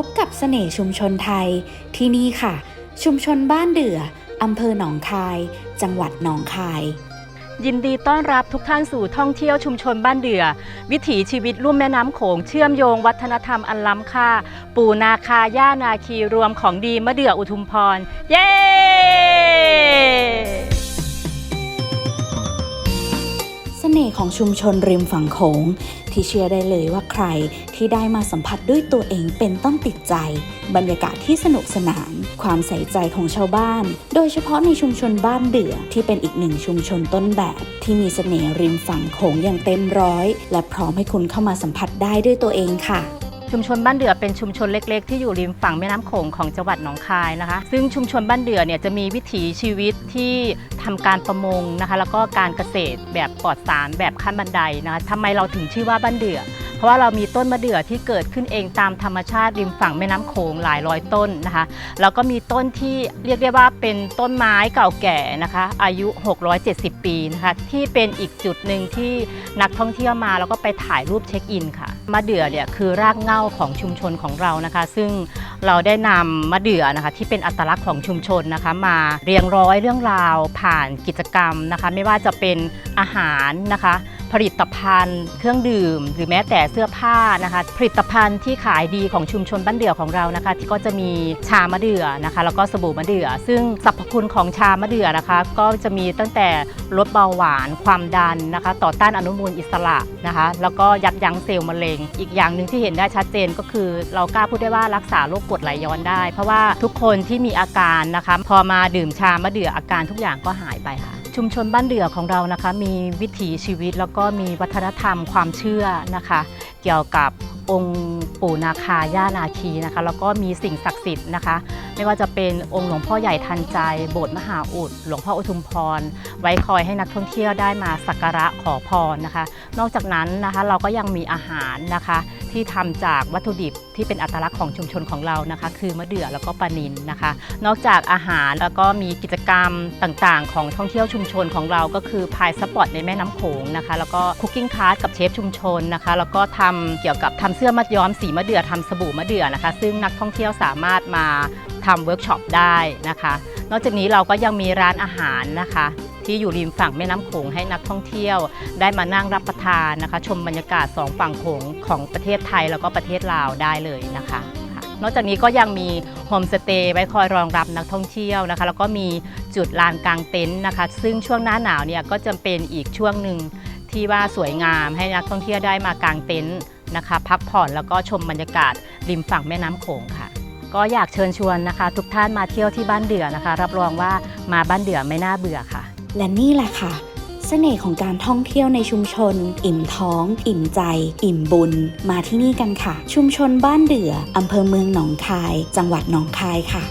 พบกับเสน่ห์ชุมชนไทยที่นี่ค่ะ ชุมชนบ้านเดืออำเภอหนองคาย จังหวัดหนองคายยินดีต้อนรับทุกท่านสู่ท่องเที่ยวชุมชนบ้านเดือ วิถีชีวิตลุ่มแม่น้ำโขงเชื่อมโยงวัฒนธรรมอันล้ำค่า ปูนาคาย่านาคีรวมของดีมะเดืออุทุมพร เย้ ชุมชนริมฝั่งโขง ที่เชื่อได้เลยว่าใครที่ได้มาสัมผัสด้วยตัวเองเป็นต้องติดใจ บรรยากาศที่สนุกสนาน ความใส่ใจของชาวบ้าน โดยเฉพาะในชุมชนบ้านเดือที่เป็นอีกหนึ่งชุมชนต้นแบบ ที่มีเสน่ห์ริมฝั่งโขงอย่างเต็มร้อย และพร้อมให้คุณเข้ามาสัมผัสได้ด้วยตัวเองค่ะ ชุมชนบ้านเดือเป็นชุมชนเล็ก ๆ ที่อยู่ริมฝั่งแม่น้ำโขงของจังหวัดหนองคายนะคะ ซึ่งชุมชนบ้านเดือเนี่ยจะมีวิถีชีวิตที่ทำการประมงนะคะ แล้วก็การเกษตรแบบปลอดสารแบบขั้นบันไดนะคะทำไมเราถึงชื่อว่าบ้านเดือ ราะว่าเรามีต้นมะเดื่อที่เกิดขึ้นเองตามธรรมชาติริมฝั่งแม่น้ำโขงหลายร้อยต้นนะคะแล้วก็มีต้นที่เรียกได้ว่าเป็นต้นไม้เก่าแก่นะคะ อายุ 670 ปีนะคะที่เป็นอีกจุดหนึ่งที่นักท่องเที่ยวมาแล้วก็ไปถ่ายรูปเช็คอินค่ะมะเดื่อเนี่ยคือรากเหง้าของชุมชนของเรานะคะ ซึ่งเราได้นำมะเดื่อนะคะที่เป็นอัตลักษณ์ของชุมชนนะคะ มาเรียงร้อยเรื่องราวผ่านกิจกรรมนะคะ ไม่ว่าจะเป็นอาหารนะคะ ผลิตภัณฑ์ เครื่องดื่ม หรือแม้แต่เสื้อผ้านะคะ ผลิตภัณฑ์ที่ขายดีของชุมชนบ้านเดือของเรานะคะ ที่ก็จะมีชามะเดื่อนะคะ แล้วก็สบู่มะเดื่อ ซึ่งสรรพคุณของชามะเดื่อนะคะ ก็จะมีตั้งแต่ลดเบาหวานความดันนะคะ ต่อต้านอนุมูลอิสระนะคะ แล้วก็ยับยั้งเซลล์มะเร็ง อีกอย่างหนึ่งที่เห็นได้ชัดเจนก็คือ เรากล้าพูดได้ว่ารักษาโรคกรดไหลย้อนได้ เพราะว่าทุกคนที่มีอาการนะคะ พอมาดื่มชามะเดื่ออาการทุกอย่างก็หายไปค่ะ ชุมชนบ้านเดือของเรานะคะ มีวิถีชีวิตแล้วก็มีวัฒนธรรมความเชื่อนะคะ เกี่ยวกับองค์ปู่นาคาย่านาคีนะคะ แล้วก็มีสิ่งศักดิ์สิทธิ์นะคะ ไม่ว่าจะเป็นองค์หลวงพ่อใหญ่ทันใจ โบสถ์มหาอุด หลวงพ่ออุทุมพร ไว้คอยให้นักท่องเที่ยวได้มาสักการะขอพรนะคะ นอกจากนั้นนะคะเราก็ยังมีอาหารนะคะ ที่ทำจากวัตถุดิบที่เป็นอัตลักษณ์ของชุมชนของเรานะคะ คือมะเดื่อแล้วก็ปลานินนะคะ นอกจากอาหารแล้วก็มีกิจกรรมต่างๆ ของท่องเที่ยวชุมชนของเราก็คือพายสปอร์ตในแม่น้ำโขงนะคะแล้วก็คุกกิ้งคลาสกับเชฟชุมชนนะคะ แล้วก็ทำเกี่ยวกับทำเสื้อมัดย้อมสีมะเดื่อทำสบู่มะเดื่อนะคะ ซึ่งนักท่องเที่ยวสามารถมาทำเวิร์กช็อปได้นะคะ นอกจากนี้เราก็ยังมีร้านอาหารนะคะ ที่อยู่ริมฝั่งแม่น้ำโขงให้นักท่องเที่ยว ได้มานั่งรับประทานนะคะ ชมบรรยากาศสองฝั่งโขงของประเทศไทยแล้วก็ประเทศลาวได้เลยนะคะนอกจากนี้ก็ยังมีโฮมสเตย์ไว้คอยรองรับนักท่องเที่ยวนะคะ แล้วก็มีจุดลานกลางเต็นท์นะคะ ซึ่งช่วงหน้าหนาวเนี่ยก็จะเป็นอีกช่วงหนึ่งที่ว่าสวยงามให้นักท่องเที่ยวได้มากางเต็นท์นะคะ พักผ่อนแล้วก็ชมบรรยากาศริมฝั่งแม่น้ำโขงค่ะ ก็อยากเชิญชวนนะคะ ทุกท่านมาเที่ยวที่บ้านเดือนะคะ รับรองว่ามาบ้านเดือไม่น่าเบื่อค่ะ และนี่แหละค่ะ เสน่ห์ของการท่องเที่ยวในชุมชน อิ่มท้อง อิ่มใจ อิ่มบุญ มาที่นี่กันค่ะ ชุมชนบ้านเดืออำเภอเมืองหนองคาย จังหวัดหนองคายค่ะ